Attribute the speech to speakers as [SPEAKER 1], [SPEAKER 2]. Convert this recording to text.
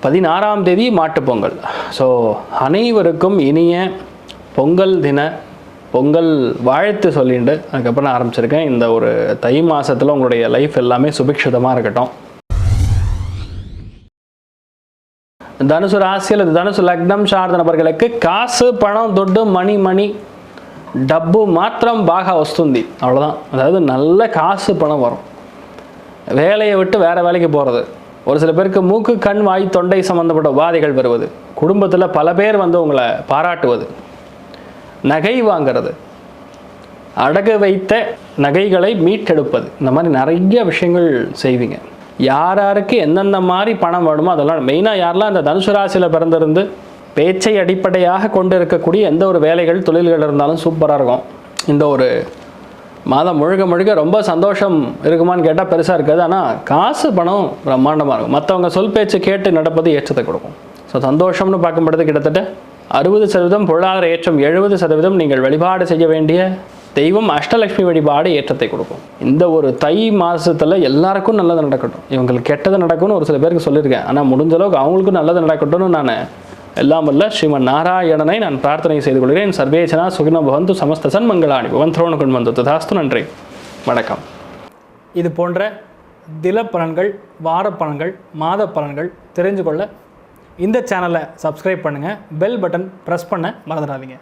[SPEAKER 1] பதினாறாம் தேதி மாட்டுப் பொங்கல் ஸோ அனைவருக்கும் இனிய பொங்கல் தின பொங்கல் வாழ்த்து சொல்லிட்டு அதுக்கப்புறம் நான் ஆரம்பிச்சிருக்கேன் இந்த ஒரு தை மாதத்தில் உங்களுடைய லைஃப் எல்லாமே சுபிக்ஷிதமாக இருக்கட்டும் தனுசு ராசி அல்லது தனுசு லக்னம் சார்ந்த நபர்களுக்கு காசு பணம் தொட்டு மணி மணி డబ్బు మాత్రం బాగా వస్తుంది அவ்வளோதான் அதாவது நல்ல காசு பணம் வரும் வேலையை விட்டு வேறு வேலைக்கு போகிறது ஒரு சில பேருக்கு மூக்கு கண் வாய் தொண்டை சம்மந்தப்பட்ட உபாதைகள் வருவது. குடும்பத்தில் பல பேர் வந்து உங்களை பாராட்டுவது. நகை வாங்கிறது. அடகு வைத்த நகைகளை மீட்டெடுப்பது. இந்த மாதிரி நிறைய விஷயங்கள் செய்வீங்க. யார் யாருக்கு எந்தெந்த மாதிரி பணம் வேணுமோ அதெல்லாம் மெயினாக யாரெல்லாம் இந்த தனுசு ராசியில் பிறந்திருந்து பேச்சை அடிப்படையாக கொண்டு இருக்கக்கூடிய எந்த ஒரு வேலைகள் தொழில்கள் இருந்தாலும் சூப்பராக இருக்கும். இந்த ஒரு மாதம் முழுக்க முழுக்க ரொம்ப சந்தோஷம் இருக்குமான்னு கேட்டால் பெருசாக இருக்காது. ஆனால் காசு பணம் பிரம்மாண்டமாக இருக்கும். மற்றவங்க சொல் பேச்சு கேட்டு நடப்பது ஏற்றத்தை கொடுக்கும். ஸோ சந்தோஷம்னு பார்க்கும்பொழுது கிட்டத்தட்ட அறுபது சதவீதம் பொருளாதார ஏற்றம் எழுபது சதவீதம் நீங்கள் வழிபாடு செய்ய வேண்டிய தெய்வம் அஷ்டலட்சுமி வழிபாடு ஏற்றத்தை கொடுக்கும். இந்த ஒரு தை மாதத்தில் எல்லாருக்கும் நல்லது நடக்கட்டும். இவங்களுக்கு கெட்டது நடக்கும்னு ஒரு சில பேருக்கு சொல்லியிருக்கேன். ஆனால் முடிஞ்ச அளவுக்கு அவங்களுக்கும் நல்லது நடக்கட்டும்னு நான் எல்லாம் வல்ல ஸ்ரீமன் நாராயணனை நான் பிரார்த்தனை செய்து கொள்கிறேன். சர்வேஜனா சுகின பவந்து சமஸ்த சன்மங்களாணி பவந்தரோண குண்பந்து ததாஸ்து. நன்றி. வணக்கம். இது போன்ற தில பலன்கள் வார பலன்கள் மாத பலன்கள் தெரிஞ்சு கொள்ள இந்த சேனலை சப்ஸ்கிரைப் பண்ணுங்கள் பெல் பட்டன் ப்ரெஸ் பண்ண மறந்துடாதீங்க.